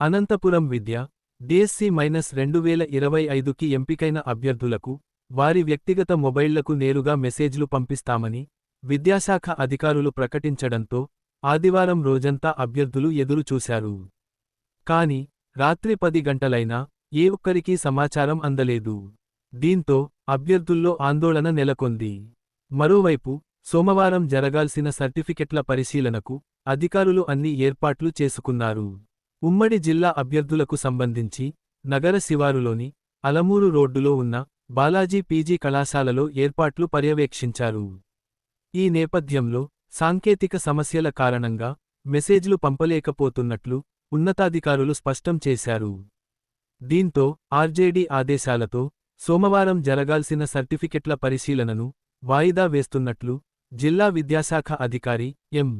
అనంతపురం విద్య DSC minus రెండు వేల ఇరవై ఐదుకి ఎంపికైన అభ్యర్థులకు వారి వ్యక్తిగత మొబైళ్ళకు నేరుగా మెసేజ్లు పంపిస్తామని విద్యాశాఖ అధికారులు ప్రకటించడంతో ఆదివారం రోజంతా అభ్యర్థులు ఎదురుచూశారు కాని రాత్రి పది గంటలైనా ఏ ఒక్కరికీ సమాచారం అందలేదు. దీంతో అభ్యర్థుల్లో ఆందోళన నెలకొంది. మరోవైపు సోమవారం జరగాల్సిన సర్టిఫికెట్ల పరిశీలనకు అధికారులు అన్ని ఏర్పాట్లు చేసుకున్నారు. ఉమ్మడి జిల్లా అభ్యర్థులకు సంబంధించి నగర శివారులోని అలమూరు రోడ్డులో ఉన్న బాలాజీ పీజీ కళాశాలలో ఏర్పాట్లు పర్యవేక్షించారు. ఈ నేపథ్యంలో సాంకేతిక సమస్యల కారణంగా మెసేజ్లు పంపలేకపోతున్నట్లు ఉన్నతాధికారులు స్పష్టం చేశారు. దీంతో ఆర్జేడీ ఆదేశాలతో సోమవారం జరగాల్సిన సర్టిఫికెట్ల పరిశీలనను వాయిదా వేస్తున్నట్లు జిల్లా విద్యాశాఖ అధికారి ఎం.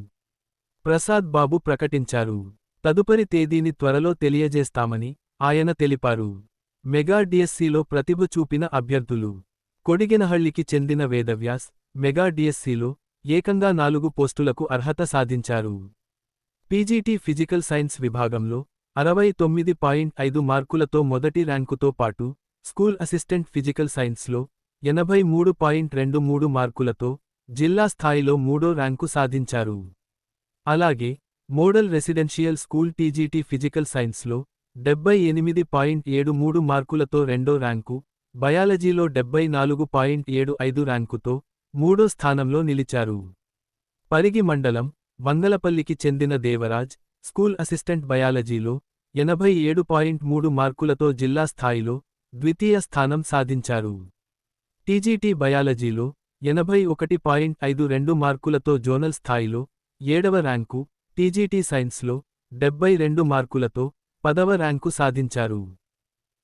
ప్రసాద్ బాబు ప్రకటించారు. తదుపరి తేదీని త్వరలో తెలియజేస్తామని ఆయన తెలిపారు. మెగా డిఎస్సిలో ప్రతిభ చూపిన అభ్యర్థులు కొడిగినహళ్ళికి చెందిన వేదవ్యాస్ మెగా డిఎస్సిలో ఏకంగా నాలుగు పోస్టులకు అర్హత సాధించారు. పీజీటీ ఫిజికల్ సైన్స్ విభాగంలో అరవై తొమ్మిది పాయింట్ ఐదు మార్కులతో మొదటి ర్యాంకుతో పాటు స్కూల్ అసిస్టెంట్ ఫిజికల్ సైన్స్లో ఎనభై మూడు పాయింట్ రెండు మూడు మార్కులతో జిల్లా స్థాయిలో మూడో ర్యాంకు సాధించారు. అలాగే model residential school TGT physical సైన్స్లో డెబ్బై ఎనిమిది పాయింట్ ఏడు మూడు మార్కులతో రెండో ర్యాంకు బయాలజీలో డెబ్బై నాలుగు పాయింట్ ఏడు ఐదు ర్యాంకుతో మూడో స్థానంలో నిలిచారు. పరిగి మండలం వంగలపల్లికి చెందిన దేవరాజ్ స్కూల్ అసిస్టెంట్ బయాలజీలో ఎనభై ఏడు పాయింట్ మూడు మార్కులతో జిల్లా స్థాయిలో ద్వితీయ స్థానం సాధించారు. టీజీటీ బయాలజీలో ఎనభై ఒకటి పాయింట్ ఐదు రెండు మార్కులతో జోనల్ స్థాయిలో ఏడవ ర్యాంకు టీజీటీ సైన్స్లో డెబ్బై రెండు మార్కులతో పదవ ర్యాంకు సాధించారు.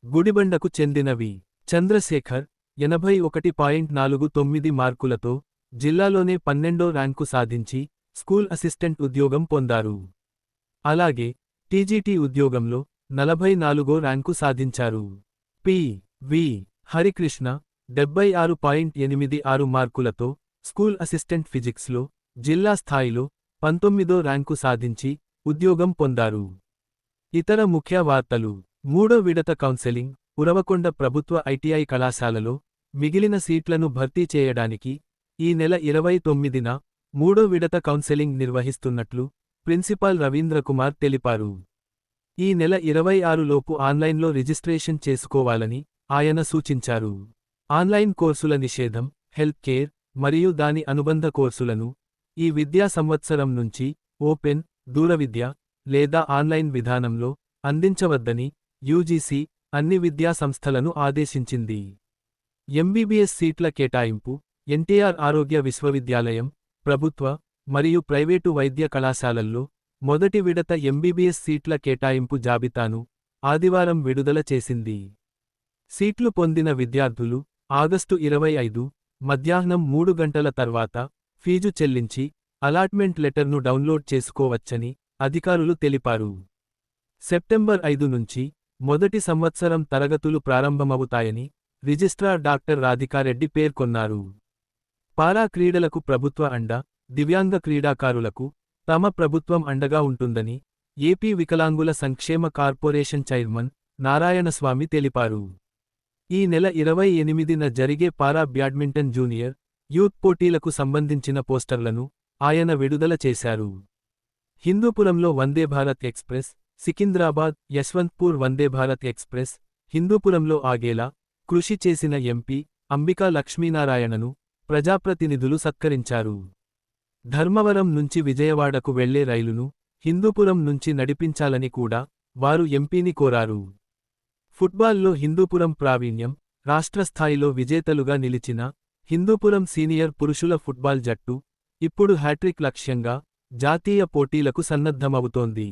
గుడిబండకు చెందినవి చంద్రశేఖర్ ఎనభై ఒకటి పాయింట్ నాలుగు తొమ్మిది మార్కులతో జిల్లాలోనే పన్నెండో ర్యాంకు సాధించి స్కూల్ అసిస్టెంట్ ఉద్యోగం పొందారు. అలాగే టీజీటీ ఉద్యోగంలో నలభై నాలుగో ర్యాంకు సాధించారు. పి. వి. హరికృష్ణ డెబ్బై ఆరు పాయింట్ ఎనిమిది ఆరు మార్కులతో స్కూల్ అసిస్టెంట్ ఫిజిక్స్లో జిల్లా స్థాయిలో పంతొమ్మిదో ర్యాంకు సాధించి ఉద్యోగం పొందారు. ఇతర ముఖ్య వార్తలు. మూడో విడత కౌన్సెలింగ్ ఉరవకొండ ప్రభుత్వ ఐటీఐ కళాశాలలో మిగిలిన సీట్లను భర్తీ చేయడానికి ఈ నెల ఇరవై తొమ్మిదిన మూడో విడత కౌన్సెలింగ్ నిర్వహిస్తున్నట్లు ప్రిన్సిపాల్ రవీంద్రకుమార్ తెలిపారు. ఈ నెల ఇరవై ఆరులోపు ఆన్లైన్లో రిజిస్ట్రేషన్ చేసుకోవాలని ఆయన సూచించారు. ఆన్లైన్ కోర్సుల నిషేధం హెల్త్ కేర్ మరియు దాని అనుబంధ కోర్సులను ఈ విద్యా సంవత్సరం నుంచి ఓపెన్ దూరవిద్య లేదా ఆన్లైన్ విధానంలో అందించవద్దని యూజీసీ అన్ని విద్యా సంస్థలను ఆదేశించింది. ఎంబీబీఎస్ సీట్ల కేటాయింపు ఎన్టీఆర్ ఆరోగ్య విశ్వవిద్యాలయం ప్రభుత్వ మరియు ప్రైవేటు వైద్య కళాశాలల్లో మొదటి విడత ఎంబీబీఎస్ సీట్ల కేటాయింపు జాబితాను ఆదివారం విడుదల చేసింది. సీట్లు పొందిన విద్యార్థులు ఆగస్టు ఇరవై ఐదు మధ్యాహ్నం మూడు గంటల తర్వాత ఫీజు చెల్లించి అలాట్మెంట్ లెటర్ను డౌన్లోడ్ చేసుకోవచ్చని అధికారులు తెలిపారు. సెప్టెంబర్ ఐదు నుంచి మొదటి సంవత్సరం తరగతులు ప్రారంభమవుతాయని రిజిస్ట్రార్ డాక్టర్ రాధికారెడ్డి పేర్కొన్నారు. పారా క్రీడలకు ప్రభుత్వ అండ దివ్యాంగ క్రీడాకారులకు తమ ప్రభుత్వం అండగా ఉంటుందని ఏపీ వికలాంగుల సంక్షేమ కార్పొరేషన్ చైర్మన్ నారాయణస్వామి తెలిపారు. ఈ నెల ఇరవై ఎనిమిదిన జరిగే పారా బ్యాడ్మింటన్ జూనియర్ యూత్ పోటీలకు సంబంధించిన పోస్టర్లను ఆయన విడుదల చేశారు. హిందూపురంలో వందే భారత్ ఎక్స్ప్రెస్ సికింద్రాబాద్ యశ్వంత్పూర్ వందే భారత్ ఎక్స్ప్రెస్ హిందూపురంలో ఆగేలా కృషి చేసిన ఎంపీ అంబికా లక్ష్మీనారాయణను ప్రజాప్రతినిధులు సత్కరించారు. ధర్మవరం నుంచి విజయవాడకు వెళ్ళే రైలును హిందూపురం నుంచి నడిపించాలని కూడా వారు ఎంపీని కోరారు. ఫుట్బాల్లో హిందూపురం ప్రావీణ్యం రాష్ట్రస్థాయిలో విజేతలుగా నిలిచిన హిందూపురం సీనియర్ పురుషుల ఫుట్బాల్ జట్టు ఇప్పుడు హ్యాట్రిక్ లక్ష్యంగా జాతీయ పోటీలకు సన్నద్ధమవుతోంది.